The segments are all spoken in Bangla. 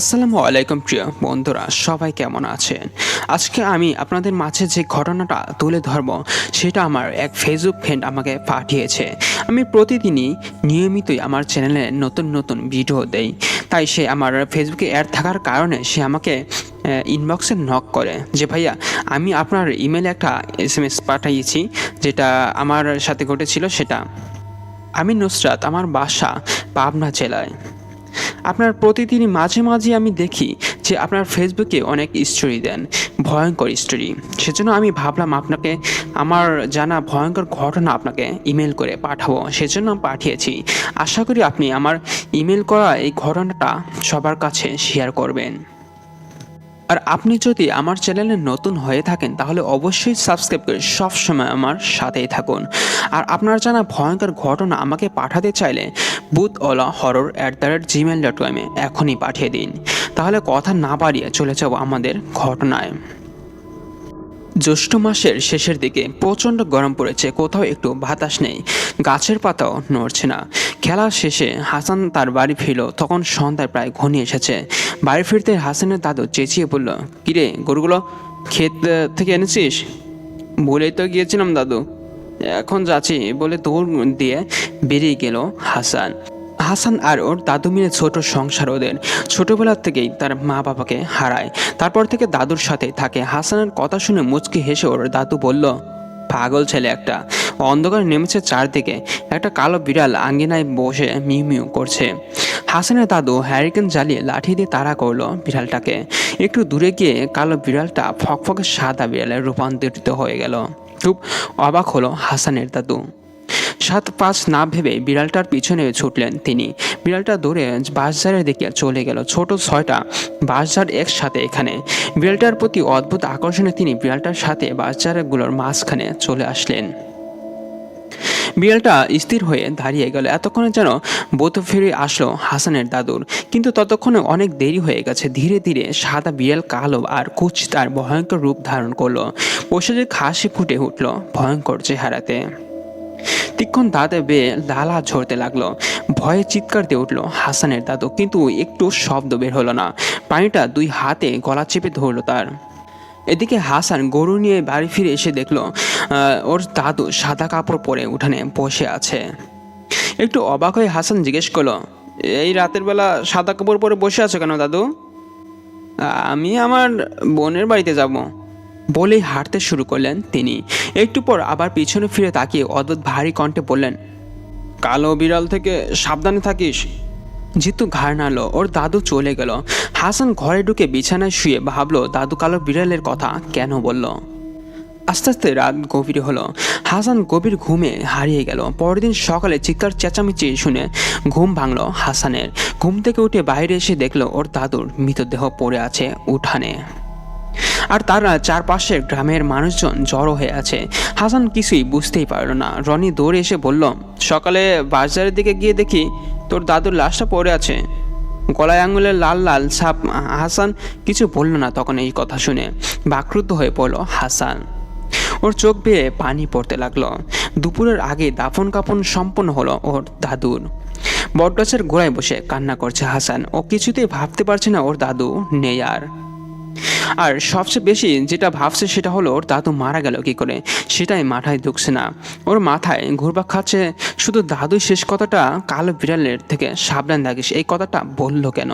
আসসালামু আলাইকুম প্রিয় বন্ধুরা, সবাই কেমন আছেন? আজকে আমি আপনাদের মাঝে যে ঘটনাটা তুলে ধরব, সেটা আমার এক ফেসবুক ফ্রেন্ড আমাকে পাঠিয়েছে। আমি প্রতিদিনই নিয়মিতই আমার চ্যানেলে নতুন নতুন ভিডিও দেই। তাই সে আমার ফেসবুকে অ্যাড থাকার কারণে সে আমাকে ইনবক্সে নক করে যে, ভাইয়া, আমি আপনার ইমেলে একটা এস এম এস পাঠিয়েছি, যেটা আমার সাথে ঘটেছিল, সেটা। আমি নুসরাত, আমার বাসা পাবনা জেলায়। আপনার প্রতিদিন মাঝে মাঝে আমি দেখি যে আপনার ফেসবুকে অনেক স্টোরি দেন, ভয়ঙ্কর স্টোরি সেজন্য আমি ভাবলাম আপনাকে, আমার জানা ভয়ঙ্কর ঘটনা আপনাকে ইমেল করে পাঠাবো, সেজন্য পাঠিয়েছি। আশা করি আপনি আমার ইমেল করা এই ঘটনাটা সবার কাছে শেয়ার করবেন। আর আপনি যদি আমার চ্যানেলে নতুন হয়ে থাকেন, তাহলে অবশ্যই সাবস্ক্রাইব করে সবসময় আমার সাথেই থাকুন। আর আপনার জানা ভয়ঙ্কর ঘটনা আমাকে পাঠাতে চাইলে বুথ ওলা horror at the rate Gmail dot কমে এখনই পাঠিয়ে দিন। তাহলে কথা না বাড়িয়ে চলে যাব আমাদের ঘটনায়। জ্যৈষ্ঠ মাসের শেষের দিকে প্রচণ্ড গরম পড়েছে, কোথাও একটু বাতাস নেই, গাছের পাতাও নড়ছে না। খেলা শেষে হাসান তার বাড়ি ফিরল, তখন সন্ধ্যায় প্রায় ঘনিয়ে এসেছে। বাড়ি ফিরতে হাসানের দাদু চেঁচিয়ে বলল, কিরে গরুগুলো ক্ষেত থেকে এনেছিস? বলেই তো গিয়েছিলাম দাদু, এখন যাচ্ছি বলে দৌড় দিয়ে বেরিয়ে গেল হাসান। হাসান আর ওর দাদু মিলে ছোট সংসার ওদের। ছোটবেলা থেকেই তার মা বাবাকে হারায়। তারপর থেকে দাদুর সাথে থাকে। হাসানের কথা শুনে মুচকি হেসে ওর দাদু বলল, পাগল ছেলে একটা। অন্ধকার নেমেছে চারদিকে। একটা কালো বিড়াল আঙ্গিনায় বসে মিউ মিউ করছে। হাসানের দাদু হ্যারিকেন জ্বালিয়ে লাঠি দিয়ে তাড়া করল বিড়ালটাকে। একটু দূরে গিয়ে কালো বিড়ালটা ফকফকে সাদা বিড়ালে রূপান্তরিত হয়ে গেল। খুব অবাক হলো হাসানের দাদু। সাত পাঁচ না ভেবে বিড়ালটার পিছনে ছুটলেন তিনি। বিড়ালটা দৌড়ে বাঁশঝাড়ের দিকে চলে গেল, ছোট ছয়টা বাঁশঝাড় একসাথে এখানে। বিড়ালটার প্রতি অদ্ভুত আকর্ষণে তিনি বিড়ালটার সাথে বাঁশঝাড়গুলোর মাঝখানে চলে আসলেন। বিড়ালটা স্থির হয়ে দাঁড়িয়ে গেল, এতক্ষণে যেন বোধ ফিরে আসলো হাসানের দাদুর। কিন্তু ততক্ষণে অনেক দেরি হয়ে গেছে, ধীরে ধীরে সাদা বিড়াল কালো আর কুচ তার ভয়ঙ্কর রূপ ধারণ করল। পশুদের খাসি ফুটে উঠল ভয়ঙ্কর চেহারাতে। তিক্ষণ দাঁতে বেয়ে লালা ঝরতে লাগল। ভয়ে চিৎকার দিয়ে উঠল হাসানের দাদু, কিন্তু একটু শব্দ বের হলো না। পানিটা দুই হাতে গলা চেপে ধরলো তার। এদিকে হাসান গরু নিয়ে বাড়ি ফিরে এসে দেখল ওর দাদু সাদা কাপড় পরে উঠানে বসে আছে। একটু অবাক হয়ে হাসান জিজ্ঞেস করল, এই রাতের বেলা সাদা কাপড় পরে বসে আছো কেন দাদু? আমি আমার বোনের বাড়িতে যাব। বলেই হাঁটতে শুরু করলেন তিনি। একটু পর আবার পিছনে ফিরে তাকিয়ে অদ্ভুত ভারী কণ্ঠে বললেন, কালো বিড়াল থেকে সাবধানে থাকিস। জিতু ঘাড় নাড়লো, ওর দাদু চলে গেল। হাসান ঘরে ঢুকে বিছানায় শুয়ে ভাবলো, দাদু কালো বিড়ালের কথা কেন বলল? আস্তে আস্তে রাত গভীর হলো। হাসান গভীর ঘুমে হারিয়ে গেল। পরদিন সকালে চিৎকার চেঁচামেচি শুনে ঘুম ভাঙলো হাসানের। ঘুম থেকে উঠে বাইরে এসে দেখল ওর দাদুর মৃতদেহ পড়ে আছে উঠানে। আর তার চারপাশের গ্রামের মানুষজন জড়ো হয়ে আছে। হাসান কিছুই বুঝতেই পারল না। রনি দৌড়ে এসে বলল, সকালে বাজারের দিকে গিয়ে দেখি তোর দাদুর লাশটা পড়ে আছে। গলায় আঙুলের লাল লাল ছাপ। হাসান কিছু বলল না তখন এই কথা শুনে। বাকরুদ্ধ হয়ে পড়ল হাসান। ওর চোখ বেয়ে পানি পড়তে লাগল। দুপুরের আগে দাফন কাফন সম্পন্ন হলো ওর দাদুর। বটগাছের গোড়ায় বসে কান্না করছে হাসান। ও কিছুতেই ভাবতে পারছে না ওর দাদু নেই আর। আর সবচেয়ে বেশি যেটা ভাবছে সেটা হলো, ওর দাদু মারা গেল কি করে? সেটাই মাথায় ঢুকছে না। ওর মাথায় ঘুরপাক খাচ্ছে, শুধু দাদুই শেষ কথাটা কালো বিড়ালের থেকে সাবধান থাকিস, এই কথাটা বলল কেন?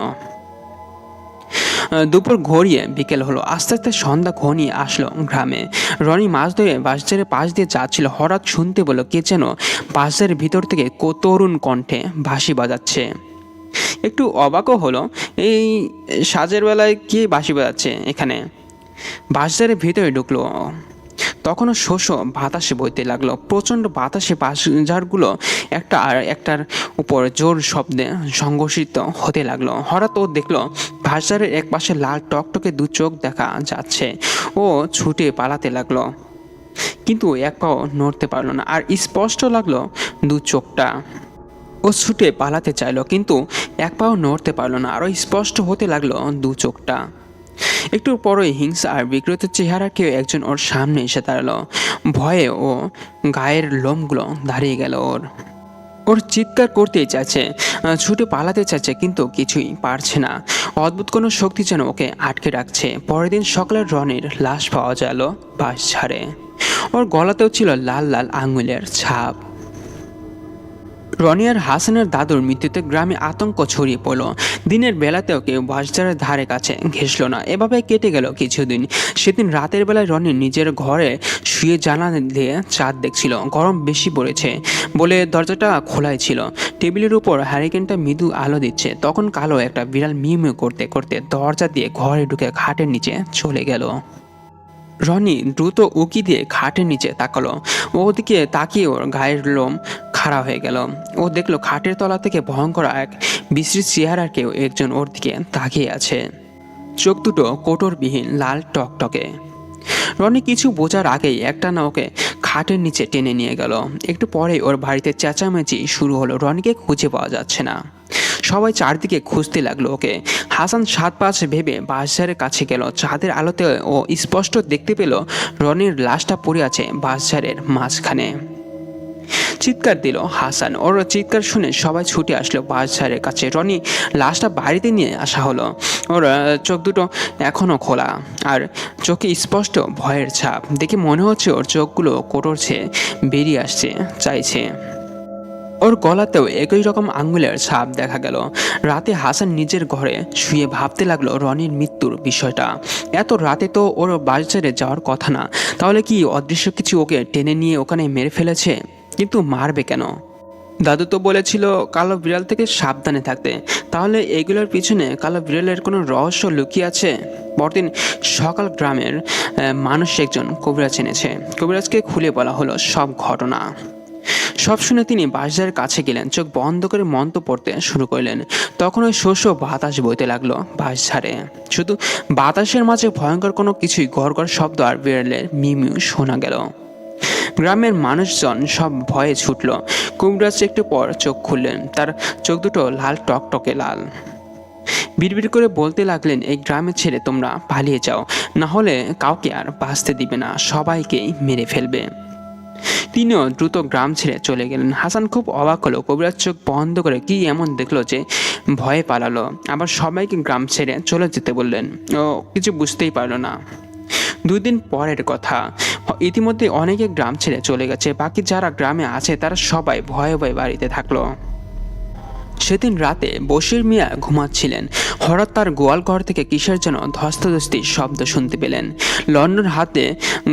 দুপুর ঘড়িয়ে বিকেল হলো, আস্তে আস্তে সন্ধ্যা ঘনিয়ে আসলো গ্রামে। রনি মাছ ধরে বাসজারের পাশ দিয়ে যাচ্ছিল, হঠাৎ শুনতে বলল কে যেন বাসজারের ভিতর থেকে তরুণ কণ্ঠে ভাসি বাজাচ্ছে। একটু অবাকও হলো। এই সাজের বেলায় কে বাঁশি বাজাচ্ছে এখানে? বাসজারের ভিতরে ঢুকলো। তখনও শোষ বাতাসে বইতে লাগল। প্রচণ্ড বাতাসে বাসঝাড়গুলো একটা আর একটার উপর জোর শব্দে সংঘর্ষিত হতে লাগল। হঠাৎ ও দেখল বাসঝাড়ের এক পাশে লাল টকটকে দু চোখ দেখা যাচ্ছে। ও ছুটে পালাতে লাগল। কিন্তু এক পাও নড়তে পারল না। আর স্পষ্ট লাগল দু চোখটা। ও ছুটে পালাতে চাইলো, কিন্তু এক পাও নড়তে পারল না, আরও স্পষ্ট হতে লাগল দু চোখটা। একটু পরই হিংসা আর বিকৃত চেহারা কেউ একজন ওর সামনে এসে দাঁড়াল। ভয়ে ও গায়ের লোমগুলো দাঁড়িয়ে গেল ওর। ওর চিৎকার করতেই চাইছে, ছুটে পালাতে চাইছে, কিন্তু কিছুই পারছে না। অদ্ভুত কোনো শক্তি যেন ওকে আটকে রাখছে। পরের দিন সকালে রনির লাশ পাওয়া গেল বাস ছাড়ে ওর গলাতেও ছিল লাল লাল আঙুলের ছাপ। রনি আর হাসানের দাদুর মৃত্যুতে গ্রামে আতঙ্ক ছড়িয়ে পড়ল। দিনের বেলাতেও কেউ বাসদারের ধারে কাছে ঘেসল না। এভাবে কেটে গেল কিছুদিন। সেদিন রাতের বেলায় রনি নিজের ঘরে শুয়ে জানা দিয়ে চাঁদ দেখছিল। গরম বেশি পড়েছে বলে দরজাটা খোলাই ছিল। টেবিলের উপর হ্যারিকেনটা মৃদু আলো দিচ্ছে। তখন কালো একটা বিড়াল মিউ মিউ করতে করতে দরজা দিয়ে ঘরে ঢুকে খাটের নিচে চলে গেল। রনি দ্রুত উকি দিয়ে খাটের নিচে তাকালো। ওদিকে তাকিয়ে ওর গায়ের লোম খাড়া হয়ে গেল। ও দেখল খাটের তলা থেকে ভয়ঙ্কর এক বিশ্রী চেহারার কেউ একজন ওর দিকে তাকিয়ে আছে। চোখ দুটো কোটরবিহীন, লাল টকটকে। রনি কিছু বোঝার আগেই একটা না ওকে খাটের নিচে টেনে নিয়ে গেল। একটু পরে ওর বাড়িতে চেঁচামেচি শুরু হলো। রনিকে খুঁজে পাওয়া যাচ্ছে না। সবাই চারদিকে খুঁজতে লাগল ওকে। হাসান সাত পাঁচ ভেবে বাসঝারের কাছে গেল। চাঁদের আলোতে ও স্পষ্ট দেখতে পেল রনির লাশটা পড়ে আছে বাসঝারের মাঝখানে। চিৎকার দিল হাসান। ওর চিৎকার শুনে সবাই ছুটে আসলো বাসঝারের কাছে। রনি লাশটা বাড়িতে নিয়ে আসা হলো। ওর চোখ দুটো এখনও খোলা আর চোখে স্পষ্ট ভয়ের ছাপ। দেখে মনে হচ্ছে ওর চোখগুলো কোটরছে, বেরিয়ে আসছে, চাইছে। ওর গলাতেও একই রকম আঙ্গুলের ছাপ দেখা গেল। রাতে হাসান নিজের ঘরে শুয়ে ভাবতে লাগল রনির মৃত্যুর বিষয়টা। এত রাতে তো ওর বাড়ি ছেড়ে যাওয়ার কথা না। তাহলে কি অদৃশ্য কিছু ওকে টেনে নিয়ে ওখানে মেরে ফেলেছে? কিন্তু মারবে কেন? দাদু তো বলেছিল কালো বিড়াল থেকে সাবধানে থাকতে। তাহলে এগুলোর পিছনে কালো বিড়ালের কোনো রহস্য লুকিয়ে আছে? পরদিন সকাল গ্রামের মানুষ একজন কবিরাজ এনেছে। কবিরাজকে খুলে বলা হলো সব ঘটনা। সব শুনে তিনি বাসদারের কাছে গেলেন, চোখ বন্ধ করে মন্ত্র পড়তে শুরু করলেন। তখন ওই শস্য বাতাস বইতে লাগল বাসঝাড়ে শুধু বাতাসের মাঝে ভয়ঙ্কর কোনো কিছুই ঘর ঘর শব্দ আর বিড়ালের মিমিউ শোনা গেল। গ্রামের মানুষজন সব ভয়ে ছুটল। কুমরাজ একটু পর চোখ খুললেন, তার চোখ দুটো লাল টকটকে লাল। বিড়বিড় করে বলতে লাগলেন, এই গ্রামে ছেড়ে তোমরা পালিয়ে যাও। না হলে কাউকে আর বাঁচতে দিবে না, সবাইকেই মেরে ফেলবে। তিনিও দ্রুত গ্রাম ছেড়ে চলে গেলেন। হাসান খুব অবাক হলো। কবিরাজ চোখ বন্ধ করে কি এমন দেখল যে ভয়ে পালালো। আবার সবাইকে গ্রাম ছেড়ে চলে যেতে বললেন। ও কিছু বুঝতেই পারল না। দুই দিন পরের কথা। ইতিমধ্যে অনেকে গ্রাম ছেড়ে চলে গেছে। বাকি যারা গ্রামে আছে, তারা সবাই ভয়ে ভয়ে বাড়িতে থাকল। সেদিন রাতে বশির মিয়া ঘুমাচ্ছিলেন। হঠাৎ তার গোয়াল ঘর থেকে কিসের যেন ধস্তাধস্তি শব্দ শুনতে পেলেন। লন্ডন হাতে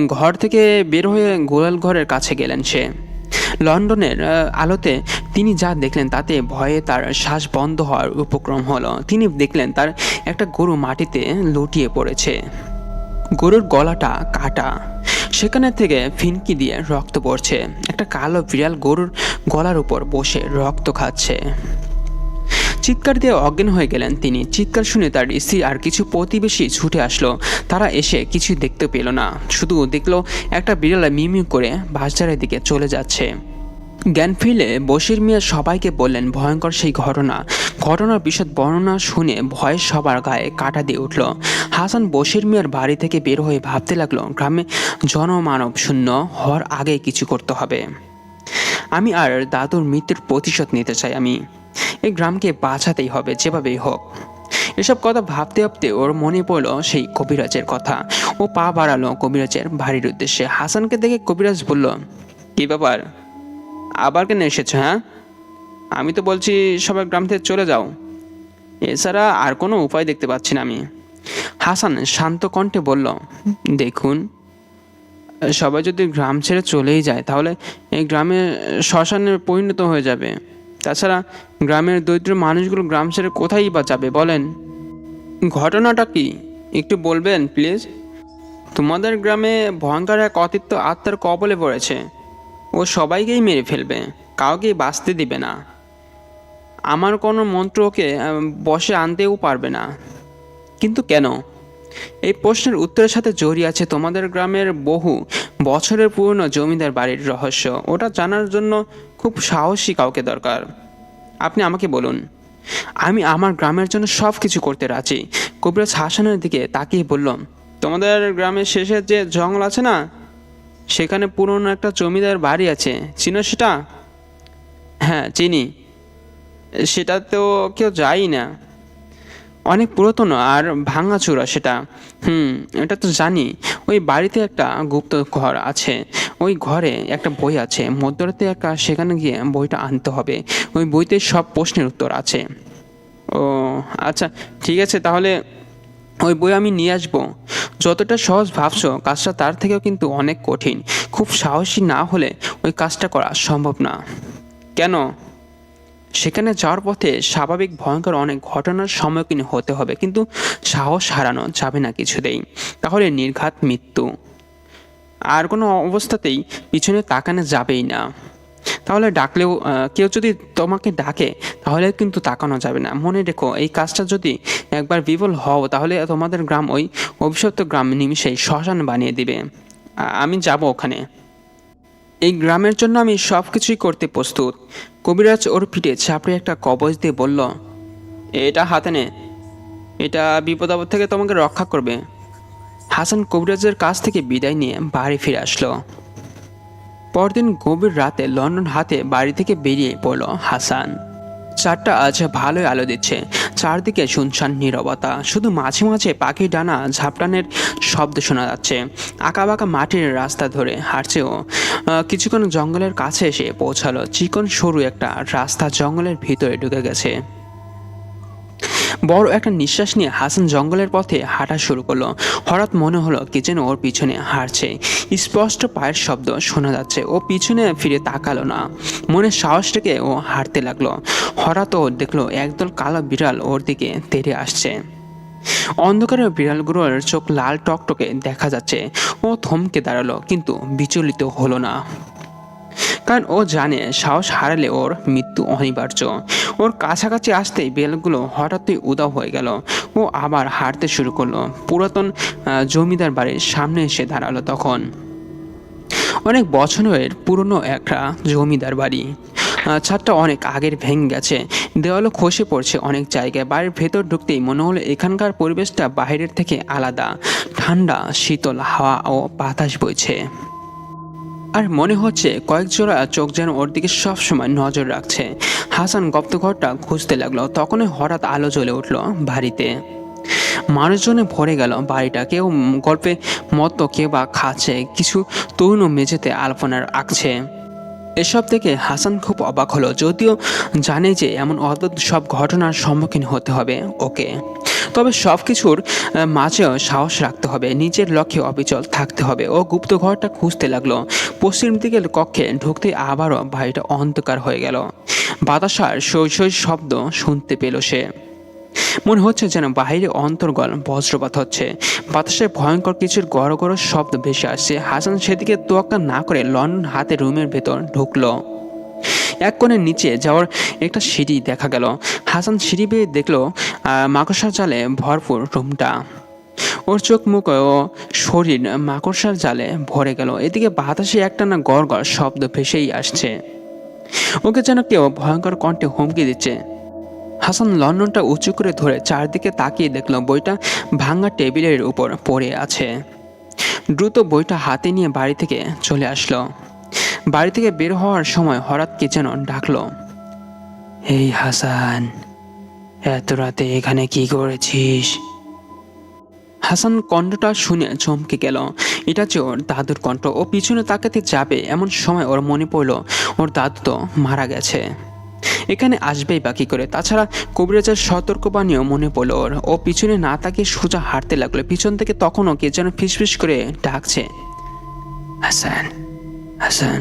ঘর থেকে বের হয়ে গোয়াল ঘরের কাছে গেলেন সে। লন্ডনের আলোতে তিনি যা দেখলেন তাতে ভয়ে তার শ্বাস বন্ধ হওয়ার উপক্রম হলো। তিনি দেখলেন তার একটা গরু মাটিতে লুটিয়ে পড়েছে। গরুর গলাটা কাটা। সেখানে থেকে ফিনকি দিয়ে রক্ত পড়ছে। একটা কালো বিড়াল গরুর গলার উপর বসে রক্ত খাচ্ছে। চিৎকার দিয়ে অজ্ঞান হয়ে গেলেন তিনি। চিৎকার শুনে তার স্ত্রী আর কিছু প্রতিবেশী ছুটে আসলো। তারা এসে কিছু দেখতে পেল না। শুধু দেখল একটা বিড়াল মিমিউ করে বাসজারের দিকে চলে যাচ্ছে। জ্ঞান ফিরলে বশির মিয়া সবাইকে বললেন, ভয়ঙ্কর সেই ঘটনা। ঘটনার বিশদ বর্ণনা শুনে ভয়ে সবার গায়ে কাটা দিয়ে উঠল। হাসান বশির মিয়ার বাড়ি থেকে বের হয়ে ভাবতে লাগল, গ্রামে জনমানব শূন্য হওয়ার আগে কিছু করতে হবে। আমি আর দাদুর মৃত্যুর প্রতিশোধ নিতে চাই আমি। এই গ্রামকে বাঁচাতেই হবে, যেভাবেই হোক। এসব কথা ভাবতে ভাবতে ওর মনে পড়ল সেই কবিরাজের কথা। ও পা বাড়ালো কবিরাজের বাড়ির উদ্দেশ্যে। হাসানকে দেখে কবিরাজ বলল, কি ব্যাপার? আবার কেন এসেছ হ্যাঁ? আমি তো বলছি সবাই গ্রাম থেকে চলে যাও। এছাড়া আর কোনো উপায় দেখতে পাচ্ছি না আমি। হাসান শান্ত কণ্ঠে বলল, দেখুন, সবাই যদি গ্রাম ছেড়ে চলেই যায়, তাহলে এই গ্রামে শ্মশানে পরিণত হয়ে যাবে। তাছাড়া গ্রামের দরিদ্র মানুষগুলো গ্রাম ছেড়ে কোথায় বা যাবে বলেন? ঘটনাটা কি? একটু বলবেন প্লিজ তোমাদের গ্রামে ভয়ঙ্কর এক অতিত্ব আত্মার কবলে পড়েছে। ও সবাইকেই মেরে ফেলবে কাউকেই বাঁচতে দিবে না। আমার কোনো মন্ত্র ওকে বসে আনতেও পারবে না। কিন্তু কেন? এই প্রশ্নের উত্তরের সাথে জড়িয়ে আছে তোমাদের গ্রামের বহু বছরের পুরনো জমিদার বাড়ির রহস্য। ওটা জানার জন্য খুব সাহসী কাউকে দরকার। আপনি আমাকে বলুন, আমি আমার গ্রামের জন্য সব কিছু করতে রাজি। কবিরাজ হাসানের দিকে তাকিয়ে বললাম তোমাদের গ্রামের শেষে যে জঙ্গল আছে না, সেখানে পুরনো একটা জমিদার বাড়ি আছে। চিনো সেটা? হ্যাঁ চিনি। সেটা তো কেউ যায়ই না। অনেক পুরাতন আর ভাঙাচোরা সেটা। হুম, এটা তো জানি। ওই বাড়িতে একটা গুপ্ত ঘর আছে। ওই ঘরে একটা বই আছে। মধ্যরাতে একটা, সেখানে গিয়ে বইটা আনতে হবে। ওই বইতে সব প্রশ্নের উত্তর আছে। ও আচ্ছা ঠিক আছে, তাহলে ওই বই আমি নিয়ে আসব। যতটা সহজ ভাবছ, কাজটা তার থেকেও কিন্তু অনেক কঠিন। খুব সাহসী না হলে ওই কাজটা করা সম্ভব না। কেন? সেখানে যাওয়ার পথে স্বাভাবিক ভয়ঙ্কর অনেক ঘটনার সম্মুখীন হতে হবে, কিন্তু সাহস হারানো যাবে না কিছুতেই। তাহলে নির্ঘাত মৃত্যু। আর কোনো অবস্থাতেই পিছনে তাকানো যাবেই না। তাহলে ডাকলেও কেউ যদি তোমাকে ডাকে তাহলে কিন্তু তাকানো যাবে না। মনে রেখো, এই কাজটা যদি একবার বিফল হও, তাহলে তোমাদের গ্রাম ওই অভিশপ্ত গ্রাম নিমিশেই শ্মশান বানিয়ে দিবে। আমি যাব ওখানে। এই গ্রামের জন্য আমি সব কিছুই করতে প্রস্তুত। কবিরাজ ওর পিঠে ছাপড়ে একটা কবজ দিয়ে বলল, এটা হাতে নে। এটা বিপদ আপদ থেকে তোমাকে রক্ষা করবে। হাসান কবিরাজের কাছ থেকে বিদায় নিয়ে বাড়ি ফিরে আসলো। পরদিন গভীর রাতে লন্ডন হাতে বাড়ি থেকে বেরিয়ে পড়ল হাসান। চারটা আজ ভালোই আলো দিচ্ছে। চারদিকে শুনশান নিরবতা। শুধু মাঝে মাঝে পাখি ডানা ঝাপটানের শব্দ শোনা যাচ্ছে। আঁকাবাঁকা মাটির রাস্তা ধরে হাঁটছেও। কিছুক্ষণ জঙ্গলের কাছে এসে পৌঁছালো। চিকন সরু একটা রাস্তা জঙ্গলের ভিতরে ঢুকে গেছে। বড় একটা নিঃশ্বাস নিয়ে হাসান জঙ্গলের পথে হাঁটা শুরু করল। হঠাৎ মনে হলো কি যেন ওর পিছনে হাঁটছে। স্পষ্ট পায়ের শব্দ শোনা যাচ্ছে। ও পিছনে ফিরে তাকালো না। মনে সাহস রেখে ও হাঁটতে লাগল। হঠাৎ ও দেখল একদল কালো বিড়াল ওর দিকে তেড়ে আসছে। অন্ধকারে বিড়ালগুলোর চোখ লাল টকটকে দেখা যাচ্ছে। ও থমকে দাঁড়াল, কিন্তু বিচলিত হলো না। কারণ ও জানে সাহস হারালে ওর মৃত্যু অনিবার্য। ওর কাছাকাছি আসতেই বেলগুলো হঠাৎই উদাও হয়ে গেল। ও আবার হাঁটতে শুরু করল। পুরাতন জমিদার বাড়ির সামনে এসে দাঁড়াল তখন। অনেক বছরের পুরনো একটা জমিদার বাড়ি। ছাদটা অনেক আগের ভেঙে গেছে। দেওয়ালও খসে পড়ছে অনেক জায়গায়। বাড়ির ভেতর ঢুকতেই মনে হলো এখানকার পরিবেশটা বাইরের থেকে আলাদা। ঠান্ডা, শীতল হাওয়া ও বাতাস বইছে। আর মনে হচ্ছে কয়েক জোড়া চোখ যেন ওর দিকে সবসময় নজর রাখছে। হাসান গপ্তঘরটা খুঁজতে লাগল, তখনই হঠাৎ আলো জ্বলে উঠল বাড়িতে। মানুষজনে ভরে গেল বাড়িটা, কেউ গল্পে মতো কেউ বা খাচ্ছে, কিছু তরুণ মেঝেতে আলপনার আঁকছে। এসব থেকে হাসান খুব অবাক হলো, যদিও জানে যে এমন অদ্ভুত সব ঘটনার সম্মুখীন হতে হবে ওকে। তবে সব কিছুর মাঝেও সাহস রাখতে হবে। নিজের লক্ষ্যে অবিচল থাকতে হবে। ও গুপ্ত ঘরটা খুঁজতে লাগল। পশ্চিম দিকের কক্ষে ঢুকতে আবারও বাড়িটা অন্ধকার হয়ে গেল। বাতাসার সই শব্দ শুনতে পেল সে। মনে হচ্ছে যেন বাইরে অন্তর্গল বজ্রপাত হচ্ছে। বাতাসে ভয়ঙ্কর কিছুর গড় গড় শব্দ ভেসে আসছে। হাসান সেদিকে তোয়াক্কা না করে লন্ডন হাতে রুমের ভেতর ঢুকলো। এক কোণের নিচে যাওয়ার একটা সিঁড়ি দেখা গেল। হাসান সিঁড়ি বেয়ে দেখল মাকড়সার জালে ভরপুর রুমটা। ওর চোখ মুখ ও শরীর মাকড়সার জালে ভরে গেল। এদিকে বাতাসে একটানা গড় শব্দ ভেসেই আসছে। ওকে যেন কেউ ভয়ঙ্কর কণ্ঠে হুমকি দিচ্ছে। হাসান লন্ডনটা উঁচু করে ধরে চারদিকে তাকিয়ে দেখল, বইটা ভাঙা টেবিলের উপর পড়ে আছে। দ্রুত বইটা হাতে নিয়ে বাড়ি থেকে চলে আসলো। বাড়ি থেকে বের হওয়ার সময় হঠাৎ কে যেন ডাকলো, এই হাসান, এত রাতে এখানে কি করেছিস? হাসান কণ্ঠটা শুনে চমকে গেল। এটা যে ওর দাদুর কণ্ঠ, ও পিছনে তাকাতে যাবে এমন সময় ওর মনে পড়ল, ওর দাদু তো মারা গেছে। এখানে আসবেই বাকি করে? তাছাড়া কবিরাজের সতর্কবাণীও মনে পড়ল ওর। ও পিছনে না তাকিয়ে সোজা হাঁটতে লাগল। পিছন থেকে তখনও কে যেন ফিসফিস করে ডাকছে, হাসান হাসান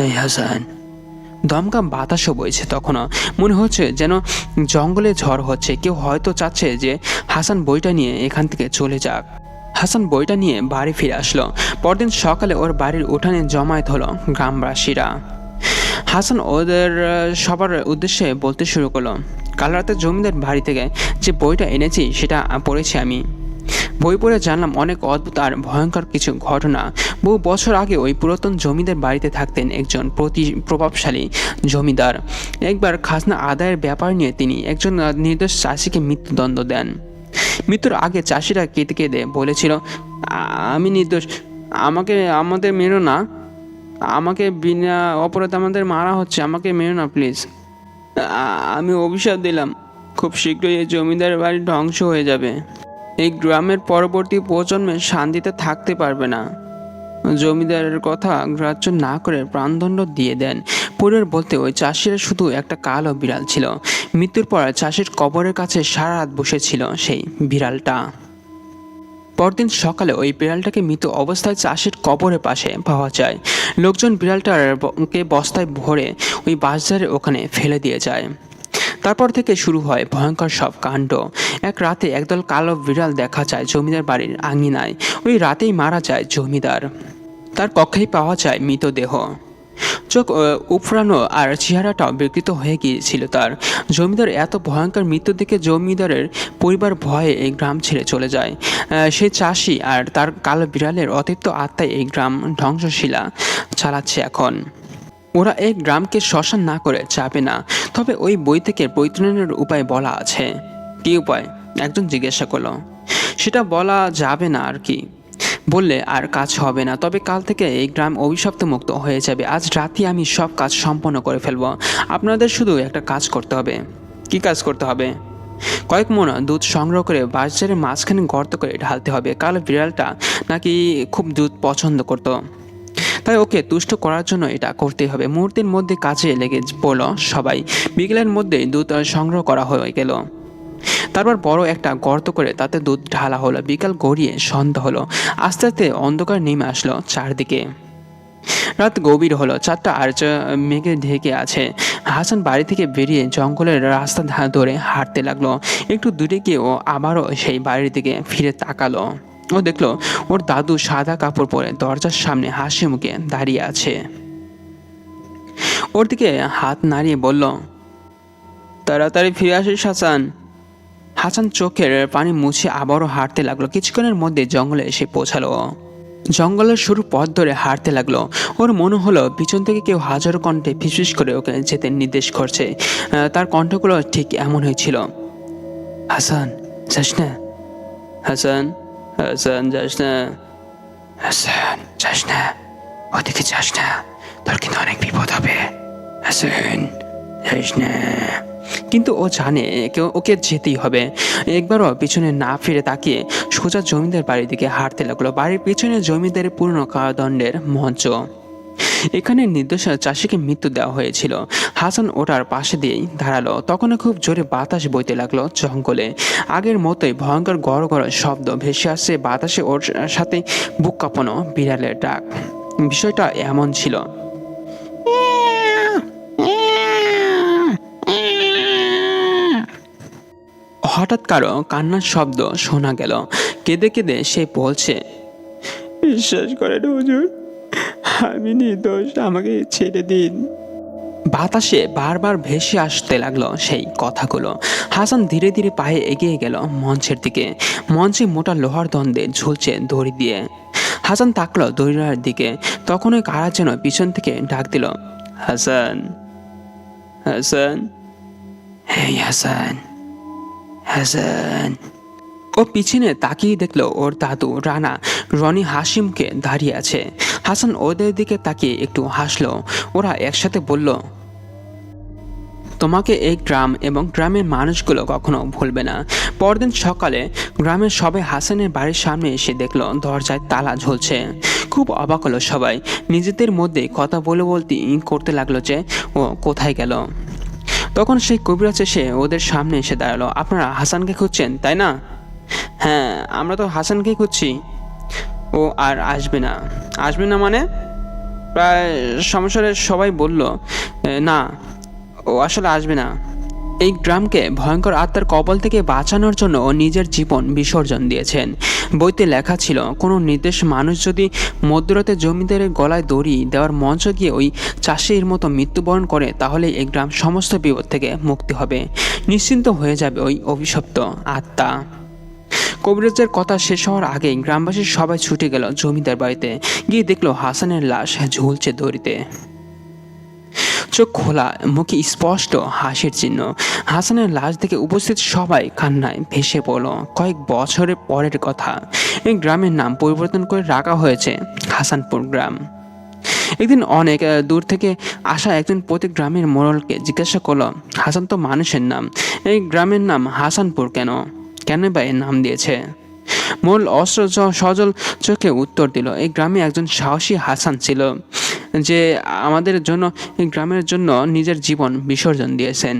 এই হাসান। দমকা বাতাসও বইছে তখনও। মনে হচ্ছে যেন জঙ্গলে ঝড় হচ্ছে। কেউ হয়তো চাচ্ছে যে হাসান বইটা নিয়ে এখান থেকে চলে যাক। হাসান বইটা নিয়ে বাড়ি ফিরে আসলো। পরদিন সকালে ওর বাড়ির উঠানে জমায়েত হলো গ্রামবাসীরা। হাসান ওদের সবার উদ্দেশ্যে বলতে শুরু করল, কাল রাতে জমিদার বাড়ি থেকে যে বইটা এনেছি সেটা পড়েছি আমি। বই পড়ে জানলাম অনেক অদ্ভুত আর ভয়ঙ্কর কিছু ঘটনা। বহু বছর আগে ওই পুরাতন জমিদার বাড়িতে থাকতেন একজন প্রতি, প্রভাবশালী জমিদার। একবার খাজনা আদায়ের ব্যাপার নিয়ে তিনি একজন নির্দোষ চাষিকে মৃত্যুদণ্ড দেন। মৃত্যুর আগে চাষিরা কেঁদে কেঁদে বলেছিল আমি নির্দোষ, আমাকে, আমাদের মেরো না। আমাকে বিনা অপরাধ আমাদের মারা হচ্ছে, আমাকে মেরো না, প্লিজ। আমি অভিশাপ দিলাম। খুব শীঘ্রই এই জমিদার বাড়ি ধ্বংস হয়ে যাবে। এই গ্রামের পরবর্তী প্রজন্মে শান্তিতে থাকতে পারবে না। জমিদারের কথা গ্রাহ্য না করে প্রাণদণ্ড দিয়ে দেন। পরিবার বলতে ওই চাষিরা শুধু একটা কালো বিড়াল ছিল। মৃত্যুর পর চাষির কবরের কাছে সারা রাত বসেছিল সেই বিড়ালটা। পরদিন সকালে ওই বিড়ালটাকে মৃত অবস্থায় চাষের কবরের পাশে পাওয়া যায়। লোকজন বিড়ালটার কে বস্তায় ভরে ওই বাজারের ওখানে ফেলে দিয়ে যায়। তারপর থেকে শুরু হয় ভয়ঙ্কর সব কাণ্ড। এক রাতে একদল কালো বিড়াল দেখা যায় জমিদার বাড়ির আঙিনায়। ওই রাতেই মারা যায় জমিদার। তার কক্ষেই পাওয়া যায় মৃতদেহ। চোখ উপড়ানো আর চেহারাটাও বিকৃত হয়ে গিয়েছিল তার। জমিদার এত ভয়ঙ্কর মৃত্যু দেখে জমিদারের পরিবার ভয়ে এই গ্রাম ছেড়ে চলে যায়। সে চাষি আর তার কালো বিড়ালের অতিরিক্ত আত্মায় এই গ্রাম ধ্বংসশীলা চালাচ্ছে এখন। ওরা এই গ্রামকে শ্মশান না করে যাবে না, তবে ওই বই থেকে বৈতরণের উপায় বলা আছে। কি উপায়? একজন জিজ্ঞাসা করল। সেটা বলা যাবে না আর কি। বললে আর কাজ হবে না, তবে কাল থেকে এই গ্রাম অভিশপ্ত মুক্ত হয়ে যাবে। আজ রাতে আমি সব কাজ সম্পন্ন করে ফেলব। আপনাদের শুধু একটা কাজ করতে হবে। কি কাজ করতে হবে? কয়েক মোনা দুধ সংগ্রহ করে বাজারের মাঝখানে গর্ত করে ঢালতে হবে। কালো বিড়ালটা নাকি খুব দুধ পছন্দ করতো। তাই ওকে তুষ্ট করার জন্য এটা করতেই হবে। মুহূর্তের মধ্যে কাজে লেগে পড়ল সবাই। বিকেলের মধ্যে দুধ সংগ্রহ করা হয়ে গেল। তারপর বড় একটা গর্ত করে তাতে দুধ ঢালা হলো। বিকাল গড়িয়ে সন্ধ্যা হলো। আস্তে আস্তে অন্ধকার নেমে আসলো চারদিকে। রাত গভীর হলো। চারটা আর মেঘে ঢেকে আছে। হাসান বাড়ি থেকে বেরিয়ে জঙ্গলের রাস্তা ধরে হাঁটতে লাগল। একটু দূরে গিয়ে ও আবারও সেই বাড়ির দিকে ফিরে তাকালো। ও দেখল, ওর দাদু সাদা কাপড় পরে দরজার সামনে হাসি মুখে দাঁড়িয়ে আছে। ওর দিকে হাত নাড়িয়ে বলল, তাড়াতাড়ি ফিরে আসিস, হাসান। হাসান চোখের পানি মুছে আবারও হাঁটতে লাগল। কিছুক্ষণের মধ্যে জঙ্গলে এসে পৌঁছালো। জঙ্গলের শুরু পথ ধরে হাঁটতে লাগল। ওর মনে হলো পিছন থেকে কেউ হাজারো কণ্ঠে ফিসফিস করে ওকে যেতে নির্দেশ করছে। তার কণ্ঠগুলো ঠিক এমন হয়েছিল, হাসান, যাস না। হাসান? হাসান যাস না হাসান যাস না ওদিকে যাস না তোর কিন্তু অনেক বিপদ হবে। হাসান না কিন্তু ও জানে, কেউ ওকে যেতেই হবে। একবারও পিছনে না ফিরে তাকিয়ে সোজা জমিদের বাড়ির দিকে হাঁটতে লাগল। বাড়ির পিছনে জমিদারের পুরনো কারাদণ্ডের মঞ্চ। এখানে নির্দোষ চাষিকে মৃত্যু দেওয়া হয়েছিল। হাসান ওটার পাশে দিয়েই দাঁড়াল। তখনও খুব জোরে বাতাস বইতে লাগল জঙ্গলে। আগের মতোই ভয়ঙ্কর গড় গড় শব্দ ভেসে আসছে বাতাসে ওর সাথে বুক কাঁপানো বিড়ালের ডাক। বিষয়টা এমন ছিল। হঠাৎ কারও কান্নার শব্দ শোনা গেল। কেঁদে কেঁদে সে বলছে, বিশ্বাস করেন হুজুর আমি নির্দোষ, আমাকে ছেড়ে দিন। বাতাসে বারবার ভেসে আসতে লাগল সেই কথাগুলো। হাসান ধীরে ধীরে পায়ে এগিয়ে গেল মঞ্চের দিকে। মঞ্চে মোটা লোহার দ্বন্দ্বে ঝুলছে দড়ি দিয়ে। হাসান তাকলো দড়িটার দিকে। তখনই কারা যেন পিছন থেকে ডাক দিল, হাসান হাসান হ্যাঁ হাসান হাসান। ও পিছনে তাকিয়ে দেখল ওর দাদু রানা। রনি হাসিমকে দাঁড়িয়ে আছে। হাসান ওদের দিকে তাকিয়ে একটু হাসলো। ওরা একসাথে বলল, তোমাকে এই গ্রাম এবং গ্রামের মানুষগুলো কখনো ভুলবে না। পরদিন সকালে গ্রামের সবাই হাসানের বাড়ির সামনে এসে দেখল দরজায় তালা ঝুলছে। খুব অবাক হলো সবাই। নিজেদের মধ্যে কথা বলে বলতে করতে লাগল যে ও কোথায় গেল। তখন সেই কবিরাজ এসে ওদের সামনে এসে দাঁড়াল। আপনারা হাসানকে খুঁজছেন, তাই না? হ্যাঁ আমরা তো হাসানকেই খুঁজছি। ও আর আসবে না। আসবে না মানে? প্রায় সংসারে সবাই বলল না, ও আসলে আসবে না। এই গ্রামকে ভয়ঙ্কর আত্মার কবল থেকে বাঁচানোর জন্য ও নিজের জীবন বিসর্জন দিয়েছেন। বইতে লেখা ছিল, কোনো নির্দেশ মানুষ যদি মধ্যরাতে জমিদারের গলায় দড়ি দেওয়ার মঞ্চ গিয়ে ওই চাষির মতো মৃত্যুবরণ করে, তাহলে এই গ্রাম সমস্ত বিপদ থেকে মুক্তি হবে। নিশ্চিন্ত হয়ে যাবে ওই অভিশপ্ত আত্মা। কবিরাজের কথা শেষ হওয়ার আগেই গ্রামবাসীর সবাই ছুটে গেল জমিদার বাড়িতে। গিয়ে দেখল হাসানের লাশ ঝুলছে দড়িতে। চোখ খোলা, মুখে স্পষ্ট হাসির চিহ্ন। হাসানের লাশ দেখে উপস্থিত সবাই কান্নায় ভেসে পড়ল। কয়েক বছরের পরের কথা। এই গ্রামের নাম পরিবর্তন করে রাখা হয়েছে হাসানপুর গ্রাম। একদিন অনেক দূর থেকে আসা একজন প্রতি গ্রামের মোড়লকে জিজ্ঞাসা করল, হাসান তো মানুষের নাম। এই গ্রামের নাম হাসানপুর কেন? কেন বা এর নাম দিয়েছে? মোল অস্ত্র সজল চোখে উত্তর দিল, এই গ্রামে একজন সাহসী হাসান ছিল, যে আমাদের জন্য, এই গ্রামের জন্য নিজের জীবন বিসর্জন দিয়েছেন।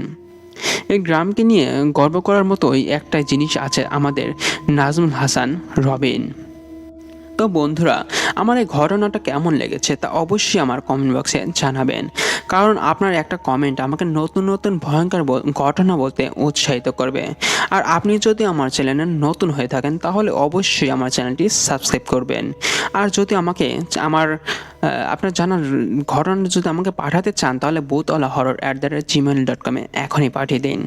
এই গ্রামকে নিয়ে গর্ব করার মতোই একটাই জিনিস আছে আমাদের, নাজমুল হাসান রবিন। তো বন্ধুরা, আমার এই ঘটনাটা কেমন লেগেছে তা অবশ্যই আমার কমেন্ট বক্সে জানাবেন। কারণ আপনার একটা কমেন্ট আমাকে নতুন নতুন ভয়ঙ্কর ঘটনা বলতে উৎসাহিত করবে। আর আপনি যদি আমার চ্যানেলে নতুন হয়ে থাকেন, তাহলে অবশ্যই আমার চ্যানেলটি সাবস্ক্রাইব করবেন। আর যদি আমাকে আমার আপনার জানার ঘটনা যদি আমাকে পাঠাতে চান, তাহলে বুথওয়ালা horror at the rate Gmail dot কমে এখনই পাঠিয়ে দিন।